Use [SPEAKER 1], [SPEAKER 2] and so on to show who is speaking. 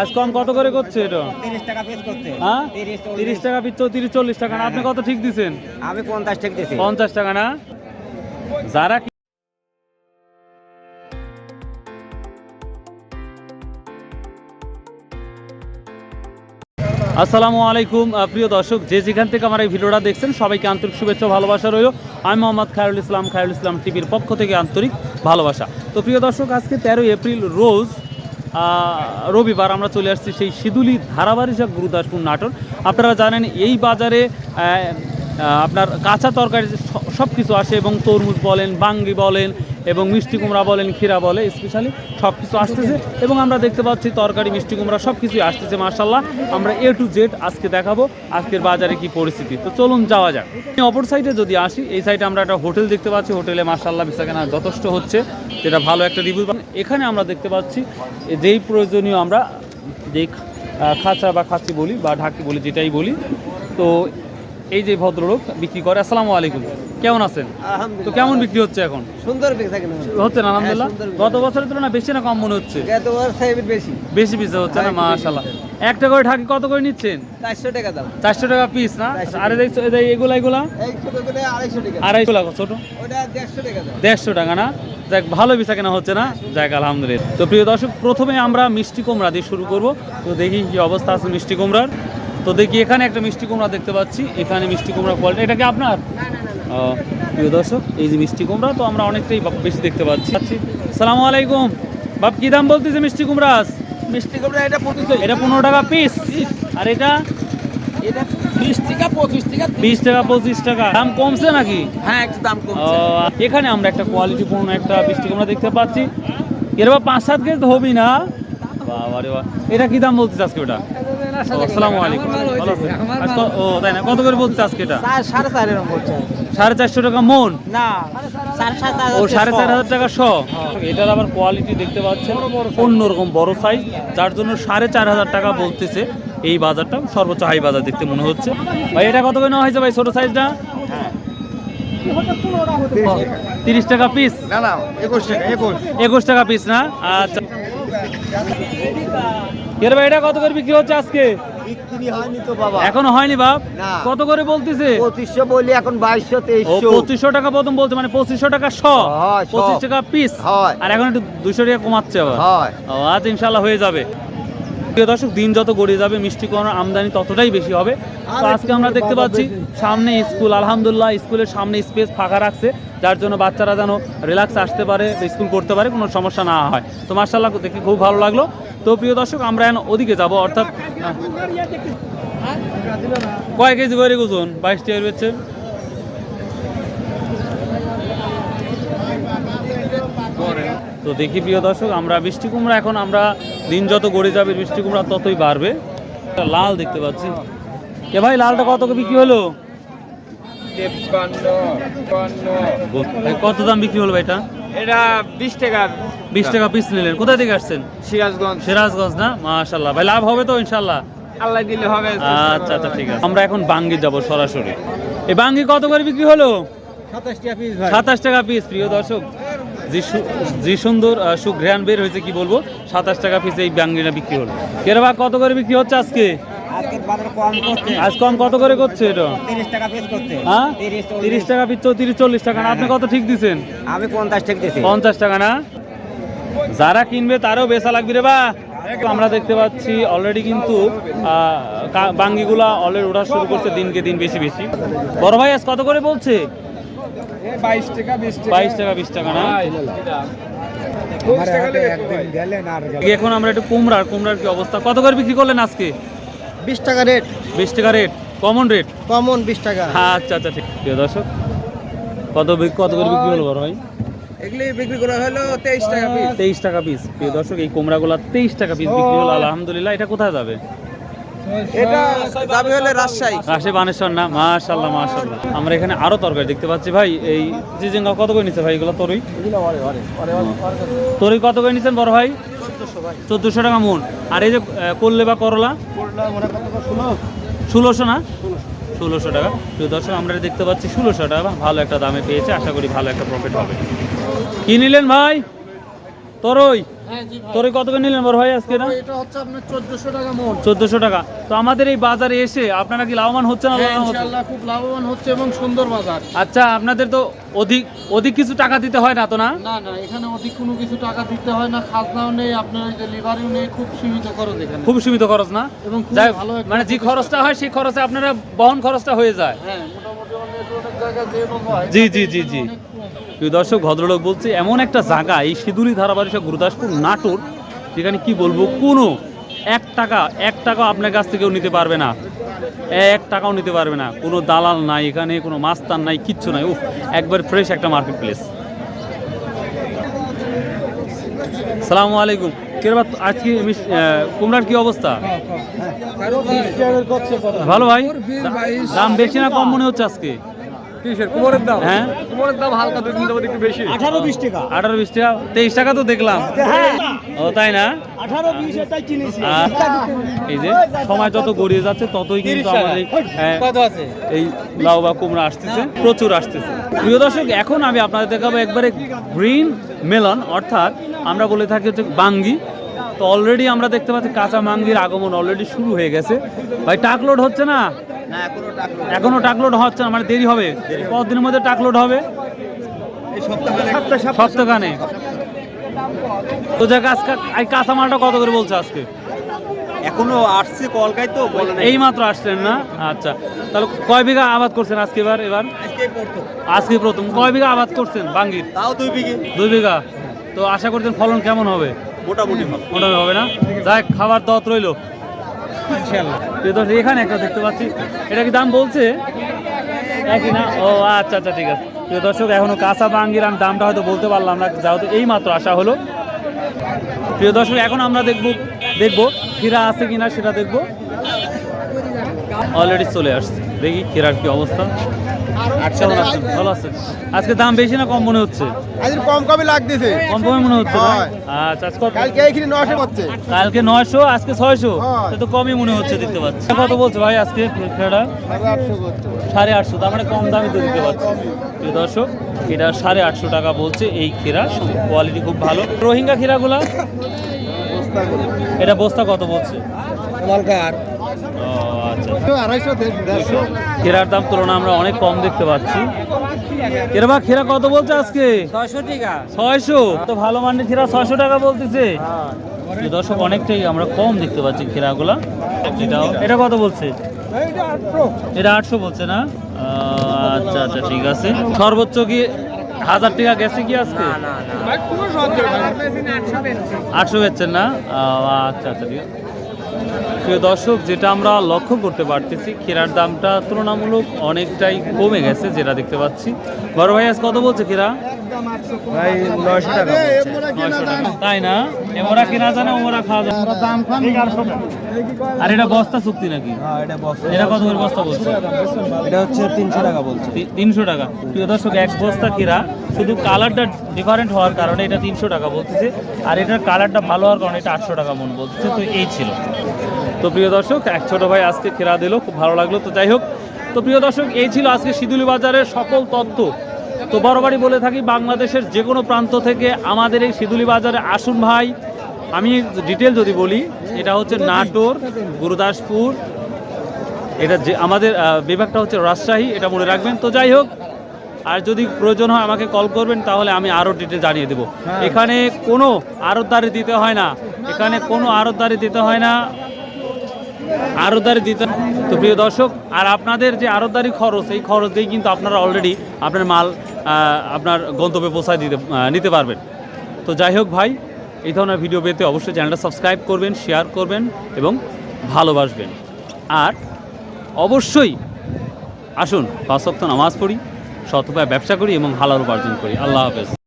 [SPEAKER 1] আজ কম কত করে করছে এটা?
[SPEAKER 2] তিরিশ টাকা পিস করছে
[SPEAKER 1] হ্যাঁ?
[SPEAKER 2] তিরিশ
[SPEAKER 1] টাকা পিস তিরিশ চল্লিশ টাকা না? আপনি কত ঠিক দিছেন?
[SPEAKER 2] আমি পঞ্চাশ টাকা দিয়েছি
[SPEAKER 1] পঞ্চাশ টাকা না? যারা আসসালামু আলাইকুম প্রিয় দর্শক যে যেখান থেকে আমার এই ভিডিওটা দেখছেন সবাইকে আন্তরিক শুভেচ্ছা ভালোবাসা রইল। আমি মোহাম্মদ খায়রুল ইসলাম খায়রুল ইসলাম টিভির পক্ষ থেকে আন্তরিক ভালোবাসা। তো প্রিয় দর্শক আজকে তেরোই এপ্রিল রোজ রবিবার আমরা চলে আসছি সেই সিদুলি ধারাবারিসা গুরুদাসপুর নাটক। আপনারা জানেন এই বাজারে আপনার কাঁচা তরকারি সব কিছু আসে এবং তরমুজ বলেন, বাঙ্গি বলেন এবং মিষ্টি কুমড়া বলেন, ক্ষীরা বলে স্পেশালি সব কিছু আসতেছে এবং আমরা দেখতে পাচ্ছি তরকারি, মিষ্টি কুমড়া সব কিছুই আসতেছে মার্শাল্লাহ আমরা এ টু জেড আজকে দেখাবো, আজকের বাজারে কি পরিস্থিতি। তো চলুন যাওয়া যাক। অপর সাইডে যদি আসি, এই সাইডে আমরা একটা হোটেল দেখতে পাচ্ছি। হোটেলে মার্শাল্লাহ বিশাখানা যথেষ্ট হচ্ছে, যেটা ভালো একটা রিভিউ এখানে আমরা দেখতে পাচ্ছি, যেই প্রয়োজনীয় আমরা যেই খাঁচা বা খাঁচি বলি বা ঢাকি বলি, যেটাই বলি। তো এই যে ভদ্রলোক বিক্রি করে আসসালামু আলাইকুম। কেমন আছেন? তো কেমন বিক্রি হচ্ছে এখন?
[SPEAKER 2] সুন্দর
[SPEAKER 1] হচ্ছে না আলহামদুলিল্লাহ।
[SPEAKER 2] হ্যাঁ,
[SPEAKER 1] গত বছরের তুলনায় বেশি না কম মনে হচ্ছে?
[SPEAKER 2] গত বছর সাহেবের বেশি।
[SPEAKER 1] বেশি পিস হচ্ছে না
[SPEAKER 2] হ্যাঁ, একটু
[SPEAKER 1] করে ঢাকি কত করে নিচ্ছেন?
[SPEAKER 2] চারশো টাকা দাম।
[SPEAKER 1] চারশো টাকা পিস না?
[SPEAKER 2] 400
[SPEAKER 1] আরে দেখছ এই যে এগুলা এগুলা?
[SPEAKER 2] এই ছোট করে আড়াইশো টাকা।
[SPEAKER 1] আড়াইশো টাকা ছোট?
[SPEAKER 2] ওটা দেড়শো টাকা দাম।
[SPEAKER 1] দেড়শো টাকা না? যাক ভালো পিসা কেনা হচ্ছে না? যাক আলহামদুলিল্লাহ। তো প্রিয় দর্শক প্রথমে আমরা মিষ্টি কুমড়া দিয়ে শুরু করব। তো দেখি কি অবস্থা আছে মিষ্টি কুমড়ার। তো দেখি এখানে একটা মিষ্টি কুমড়া দেখতে পাচ্ছি। এখানে মিষ্টি কুমড়া কোয়ালিটি এটা কি আপনার? প্রিয় দর্শক এই যে মিষ্টি কুমড়া তো আমরা অনেকটাই বেশি দেখতে পাচ্ছি। সালামু আলাইকুম। বাপ কি দাম বলতেছে মিষ্টি কুমড়া?
[SPEAKER 2] মিষ্টি কুমড়া এটা পঁচিশ।
[SPEAKER 1] এটা পনেরো টাকা পিস আর এটা?
[SPEAKER 2] এটা বিশ টাকা পঁচিশ টাকা
[SPEAKER 1] বিশ টাকা পঁচিশ টাকা। দাম কমছে নাকি?
[SPEAKER 2] হ্যাঁ একটু দাম
[SPEAKER 1] এখানে আমরা একটা কোয়ালিটি পূর্ণ একটা মিষ্টি কুমড়া দেখতে পাচ্ছি। এর বা পাঁচ সাত কেজি তো হবেই না। বাবা রে বাবা। এটা কি দাম আজকে ওটা? আসসালামু আলাইকুম। ও তাই না? কত করে বলছিস আজকে এটা?
[SPEAKER 2] সাড়ে চার এরকম বলছে।
[SPEAKER 1] সাড়ে চারশো টাকা মন?
[SPEAKER 2] না
[SPEAKER 1] ও সাড়ে চার হাজার টাকা শ। এটার আবার কোয়ালিটি দেখতে পাচ্ছেন। অন্যরকম বড় সাইজ যার জন্য সাড়ে চার হাজার টাকা বলতেছে এই বাজারটা। সর্বোচ্চ হাই বাজার দেখতে মনে হচ্ছে। ভাই এটা কত করে নেওয়া হয়েছে ভাই ছোট সাইজটা তিরিশ টাকা পিস
[SPEAKER 2] না না একুশ টাকা একুশ।
[SPEAKER 1] একুশ টাকা পিস না? আচ্ছা। এর এটা কত করে বিক্রি হচ্ছে আজকে?
[SPEAKER 2] বিক্রি হয়নি তো বাবা।
[SPEAKER 1] এখনও হয়নি বাপ? কত করে বলতেছে?
[SPEAKER 2] পঁচিশশো বলি এখন বাইশশো তেইশশো।
[SPEAKER 1] পঁচিশশো টাকা প্রথম বলছে মানে পঁচিশশো টাকা শ। পঁচিশ টাকা পিস আর এখন একটু দুশো টাকা কমাচ্ছে আবার। আজ ইনশাল্লাহ হয়ে যাবে। প্রিয় দর্শক দিন যত গড়িয়ে যাবে মিষ্টি কুমড়ার আমদানি ততটাই বেশি হবে। তো আজকে আমরা দেখতে পাচ্ছি সামনে স্কুল আলহামদুলিল্লাহ স্কুলের সামনে স্পেস ফাঁকা রাখছে যার জন্য বাচ্চারা যেন রিল্যাক্স আসতে পারে স্কুল করতে পারে কোনো সমস্যা না হয়। তো মার্শাল্লাহ দেখে খুব ভালো লাগল। তো প্রিয় দর্শক আমরা এখন ওদিকে যাব অর্থাৎ কয় কেজি করে ওজন বাইশ টাকার বেচছেন? তো দেখি প্রিয় দর্শক আমরা বৃষ্টি কুমড়া এখন আমরা দিন যত গড়ে যাবে বৃষ্টি কুমড়া ততই বাড়বে। লাল দেখতে পাচ্ছি। কে ভাই লালটা কত বিক্রি হলো? কত দাম বিক্রি হলো ভাই এটা?
[SPEAKER 2] এটা বিশ টাকা।
[SPEAKER 1] বিশ টাকা পিস নিলেন। কোথায় থেকে আসছেন?
[SPEAKER 2] সিরাজগঞ্জ।
[SPEAKER 1] সিরাজগঞ্জ না? মাশাল্লাহ ভাই লাভ হবে তো ইনশাল্লাহ
[SPEAKER 2] আল্লাহ দিলে হবে।
[SPEAKER 1] আচ্ছা আচ্ছা ঠিক আছে। আমরা এখন বাঙ্গি যাব সরাসরি। এই বাঙ্গি কত করে বিক্রি হলো?
[SPEAKER 2] সাতাশ টাকা পিস
[SPEAKER 1] সাতাশ টাকা পিস প্রিয় দর্শক। যে সুন্দর সুঘ্রাণ বের হয়েছে, কি বলব? সাতাশ টাকা পিস এই বাঙ্গিটা বিক্রি হলো। কেরবা কত করে বিক্রি হচ্ছে আজকে? আজ কম কত করে করছে এটা?
[SPEAKER 2] তিরিশ
[SPEAKER 1] হ্যাঁ?
[SPEAKER 2] তিরিশ
[SPEAKER 1] তিরিশ টাকা পিস চৌত্রিশ, চল্লিশ টাকা না? আপনি কত ঠিক
[SPEAKER 2] আমি পঞ্চাশ টাকা
[SPEAKER 1] না? যারা কিনবে তারও বেচা লাগবে রে বা। আমরা দেখতে পাচ্ছি অলরেডি কিন্তু বাঙ্গিগুলা অলরেডি ওঠা শুরু করছে দিনকে দিন বেশি বেশি। বড় ভাই, আজ কত করে বলছে?
[SPEAKER 2] বাইশ টাকা বিশ
[SPEAKER 1] বাইশ টাকা বিশ টাকা না? এখন আমরা একটু কুমড়ার কুমড়ার কি অবস্থা? কত করে বিক্রি করলেন আজকে?
[SPEAKER 2] বিশ টাকা রেট।
[SPEAKER 1] বিশ টাকা রেট। Common rate?
[SPEAKER 2] কমন বিশ টাকা।
[SPEAKER 1] আচ্ছা আচ্ছা ঠিক। প্রিয় দর্শক কত কত করে বিক্রি হলো বড় ভাই?
[SPEAKER 2] এগুলি বিক্রি করা হলো তেইশ টাকা পিস
[SPEAKER 1] তেইশ টাকা পিস প্রিয় দর্শক এই কুমড়াগুলা তেইশ টাকা পিস বিক্রি হলো। আলহামদুলিল্লাহ এটা কোথায় যাবে?
[SPEAKER 2] এটা যাবে হলে রাজশাহী
[SPEAKER 1] রাশে বানেশ্বর না? মাশাল্লাহ মাশাল্লাহ আমরা এখানে আরও তরকারি দেখতে পাচ্ছি। ভাই এই জিজেঙ্গা কত করে নিচ্ছে ভাই? এগুলো তরই? তরই কত করে নিচ্ছেন বড় ভাই? চোদ্দোশো টাকা মন। আর এই যে করলে বা করলা? ষোলোশো না? ষোলোশো। টাকা। প্রিয় দর্শক আমরা দেখতে পাচ্ছি ষোলোশো টাকা। ভালো একটা দামে পেয়েছে। আশা করি ভালো একটা প্রফিট হবে। কি নিলেন ভাই? তরই। তোরে কত করে নিলেন বড় ভাই আজকে না
[SPEAKER 3] এটা হচ্ছে আপনার চোদ্দশো টাকা মন
[SPEAKER 1] চোদ্দশো টাকা। তো আমাদের এই বাজারে এসে আপনারা কি লাভবান হচ্ছে না
[SPEAKER 3] হ্যাঁ? ইনশাআল্লাহ খুব লাভবান হচ্ছে এবং সুন্দর বাজার।
[SPEAKER 1] আচ্ছা আপনাদের তো অধিক অধিক কিছু টাকা দিতে হয় না তো না?
[SPEAKER 3] না না এখানে অধিক কোনো কিছু টাকা দিতে হয় না খাজনাও নেই আপনার যে নেই খুব সীমিত খরচ এখানে।
[SPEAKER 1] খুব সীমিত খরচ না?
[SPEAKER 3] এবং খুব ভালো
[SPEAKER 1] মানে যে খরচটা হয় সেই খরচে আপনারা বহন খরচটা হয়ে যায়।
[SPEAKER 3] হ্যাঁ মোটামুটি অনেক জায়গায় যেরকম হয়
[SPEAKER 1] জি, জি, জি, জি। প্রিয় দর্শক ভদ্রলোক বলছে এমন একটা জায়গা এই সিঁদুরি ধারাবাহিক গুরুদাসপুর নাটোর যেখানে কি বলব কোনো এক টাকা এক টাকা আপনার কাছ থেকেও নিতে পারবে না। এক টাকাও নিতে পারবে না। কোনো দালাল নাই এখানে কোনো মাস্তান নাই কিচ্ছু নাই। উফ একবার ফ্রেশ একটা মার্কেট প্লেস সালামু আলাইকুম। কেরবা আজকে কুমড়ার কি অবস্থা? ভালো ভাই? দাম বেশি না কম মনে হচ্ছে আজকে?
[SPEAKER 2] কিসের? কুমোরের দাম?
[SPEAKER 1] হ্যাঁ।
[SPEAKER 2] কুমোরের দাম হালকা দুই তিনটা একটু বেশি। আঠারো বিশ টাকা।
[SPEAKER 1] আঠারো বিশ টাকা তেইশ টাকা তো দেখলাম। ও তাই না?
[SPEAKER 2] আঠারো বিশ এটাই কিনেছি।
[SPEAKER 1] এই যে সময় যত গড়িয়ে যাচ্ছে ততই কিন্তু আমাদের এই, হ্যাঁ, এই লাউ বা কুমড়া আসতেছে প্রচুর আসতেছে। প্রিয় দর্শক এখন আমি আপনাদের দেখাবো একবারে গ্রিন মেলন অর্থাৎ আমরা বলে থাকি হচ্ছে বাঙ্গি। তো অলরেডি আমরা দেখতে পাচ্ছি কাঁচা মাঙ্গির আগমন অলরেডি শুরু হয়ে গেছে। ভাই টাক লোড হচ্ছে না?
[SPEAKER 2] এখনও টাকা
[SPEAKER 1] এখনও টাক হচ্ছে না মানে দেরি হবে। কতদিনের মধ্যে টাকলোড হবে। সপ্তাহখানে তো যাক আজকে এই কাঁচা মালটা কত করে বলছে আজকে?
[SPEAKER 2] এখনও আসছে কলকাই তো বলে
[SPEAKER 1] এই মাত্র আসলেন না? আচ্ছা। তাহলে কয় বিঘা আবাদ করছেন আজকে এবার এবার? আজকে প্রথম। কয় বিঘা আবাদ করছেন বাঙ্গির?
[SPEAKER 2] তাও দুই বিঘা।
[SPEAKER 1] দুই বিঘা। তো আশা করছেন ফলন কেমন হবে?
[SPEAKER 2] মোটামুটি
[SPEAKER 1] মোটামুটি হবে না? যাই খাবার দত রইল। প্রিয় দর্শক, এখানে একটা দেখতে পাচ্ছি। এটা কি দাম বলছে? একই না? ও আচ্ছা আচ্ছা ঠিক আছে। প্রিয় দর্শক এখনও কাঁচা বাঙ্গির আমি দামটা হয়তো বলতে পারলাম না যেহেতু এই মাত্র আসা হলো। প্রিয় দর্শক এখন আমরা দেখব দেখব ক্ষীরা আছে কিনা সেটা দেখব। অলরেডি চলে আসছে। দেখি ক্ষীরার কি অবস্থা। ভালো আছেন। আজকে দাম বেশি না কম মনে হচ্ছে?
[SPEAKER 2] আজ কম কমই লাগতেছে।
[SPEAKER 1] কম কমে মনে হচ্ছে আচ্ছা আজকে
[SPEAKER 2] কালকে এইখানে নশো হচ্ছে।
[SPEAKER 1] কালকে নয়শো আজকে ছয়শো? তো কমই মনে হচ্ছে দেখতে পাচ্ছি। কত বলছে ভাই আজকে
[SPEAKER 2] আটশো করছে
[SPEAKER 1] সাড়ে আটশো তার মানে কম দামে তো দিতে পারছি প্রিয় দর্শক এটা সাড়ে আটশো টাকা বলছে এই ক্ষীরা কোয়ালিটি খুব ভালো। রোহিঙ্গা ক্ষীরাগুলা এটা বস্তা কত বলছে?
[SPEAKER 2] মালকার
[SPEAKER 1] ও আচ্ছা
[SPEAKER 2] আড়াইশো
[SPEAKER 1] দাম তুলনা আমরা অনেক কম দেখতে পাচ্ছি। এরবা ক্ষীরা কত বলছে আজকে?
[SPEAKER 2] ছয়শো টাকা।
[SPEAKER 1] ছয়শো? তো ভালো মানের ক্ষীরা ছয়শো টাকা বলতেছে। দর্শক অনেকটাই আমরা কম দেখতে পাচ্ছি এটাও এটা কত বলছে? এটা আটশো বলছে না? আচ্ছা আচ্ছা ঠিক আছে। সর্বোচ্চ কি হাজার টাকা গেছে কি আজকে? আটশো বেচছেন না? আহ, আচ্ছা আচ্ছা ঠিক আছে। প্রিয় দর্শক যেটা আমরা লক্ষ্য করতে পারতেছি ক্ষীরার দামটা তুলনামূলক অনেকটাই কমে গেছে যেটা দেখতে পাচ্ছি। বড় ভাই আজ কত বলছে ক্ষীরা
[SPEAKER 2] ভাই নয়শো টাকা
[SPEAKER 1] নয়শো টাকা। তাই না? এমরা কেনা জানে ওমরা খাওয়া যায়
[SPEAKER 2] দাম
[SPEAKER 1] আর এটা বস্তা চুক্তি নাকি?
[SPEAKER 2] হ্যাঁ এটা
[SPEAKER 1] কত করে বস্তা বলছে?
[SPEAKER 2] এটা হচ্ছে তিনশো টাকা বলছে।
[SPEAKER 1] তিনশো টাকা। প্রিয় দর্শক এক বস্তা কিরা শুধু কালারটা ডিফারেন্ট হওয়ার কারণে এটা তিনশো টাকা বলতেছে। আর এটার কালারটা ভালো হওয়ার কারণে এটা আটশো টাকা মন বলতেছে। তো এই ছিল। তো প্রিয় দর্শক এক ছোট ভাই আজকে খেরা দিল। খুব ভালো লাগল। তো যাই হোক তো প্রিয় দর্শক এই ছিল আজকে সিদুলি বাজারের সকল তথ্য। তো বরাবরই বলে থাকি বাংলাদেশের যে কোনো প্রান্ত থেকে আমাদের এই সিদুলি বাজারে আসুন ভাই। আমি ডিটেল যদি বলি এটা হচ্ছে নাটোর গুরুদাসপুর এটা যে আমাদের বিভাগটা হচ্ছে রাজশাহী এটা মনে রাখবেন। তো যাই হোক আর যদি প্রয়োজন হয় আমাকে কল করবেন তাহলে আমি আরও ডিটেল জানিয়ে দেবো। এখানে কোনো আরতদারি দিতে হয় না। এখানে কোনো আরতদারি দিতে হয় না। আরতদারি দিতে তো প্রিয় দর্শক আর আপনাদের যে আরতদারি খরচ এই খরচ দিয়ে কিন্তু আপনারা অলরেডি আপনার মাল আপনার গন্তব্যে পৌঁছায় দিতে নিতে পারবেন। তো যাই হোক ভাই এই ধরনের ভিডিও পেতে অবশ্যই চ্যানেলটা সাবস্ক্রাইব করবেন শেয়ার করবেন এবং ভালোবাসবেন। আর অবশ্যই আসুন, পাঁচ সপ্তাহ নামাজ পড়ি উপায়ে ব্যবসা করি এবং হালাল উপার্জন করি। আল্লাহ হাফেজ।